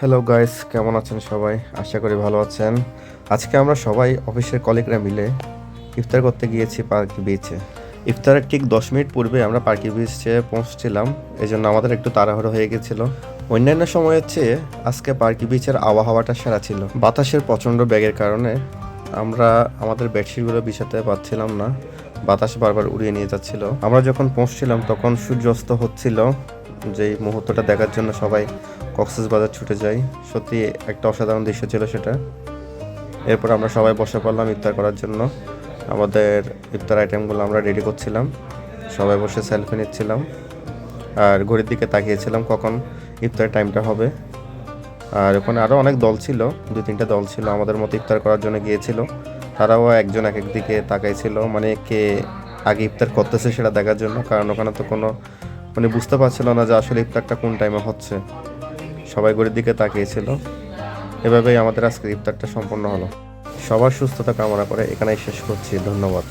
Hello guys কেমন আছেন সবাই? আশা করি ভালো আছেন। আজকে আমরা সবাই অফিসের কলিগরা মিলে ইফতার করতে গিয়েছি পার্ক বিচে ইফতারের ঠিক দশ মিনিট পূর্বে আমরা পার্কি বিচে পৌঁছছিলাম। এই জন্য আমাদের একটু তাড়াহুড়ো হয়ে গেছিল। অন্যান্য সময়ের চেয়ে আজকে পার্কি বিচের আবহাওয়াটা সেরা ছিল। বাতাসের প্রচণ্ড ব্যাগের কারণে আমরা আমাদের বেডশিটগুলো বিছাতে পারছিলাম না। বাতাস বারবার উড়িয়ে নিয়ে যাচ্ছিল। আমরা যখন পৌঁছছিলাম, তখন সূর্যাস্ত হচ্ছিল। যেই মুহূর্তটা দেখার জন্য সবাই কক্সবাজার ছুটে যাই সত্যি একটা অসাধারণ দৃশ্য ছিল সেটা। এরপর আমরা সবাই বসে পড়লাম ইফতার করার জন্য। আমাদের ইফতার আইটেমগুলো আমরা রেডি করছিলাম। সবাই বসে সেলফি নিচ্ছিলাম। আর ঘড়ির দিকে তাকিয়েছিলাম কখন ইফতারের টাইমটা হবে। আর ওখানে আরও অনেক দল ছিল, দুই তিনটা দল ছিল আমাদের মতো ইফতার করার জন্য গিয়েছিল। তারাও একজন এক এক দিকে তাকাইছিল মানে কে আগে ইফতার করতেছে সেটা দেখার জন্য, কারণ ওখানে তো কোনো মানে বুঝতে পারছিল না যে আসলে ইফতারটা কোন টাইমে হচ্ছে। সবাই ঘড়ির দিকে তাকিয়েছিল। এভাবেই আমাদের আজকের ইফতারটা সম্পন্ন হলো। সবার সুস্থতা কামনা করে এখানেই শেষ করছি। ধন্যবাদ।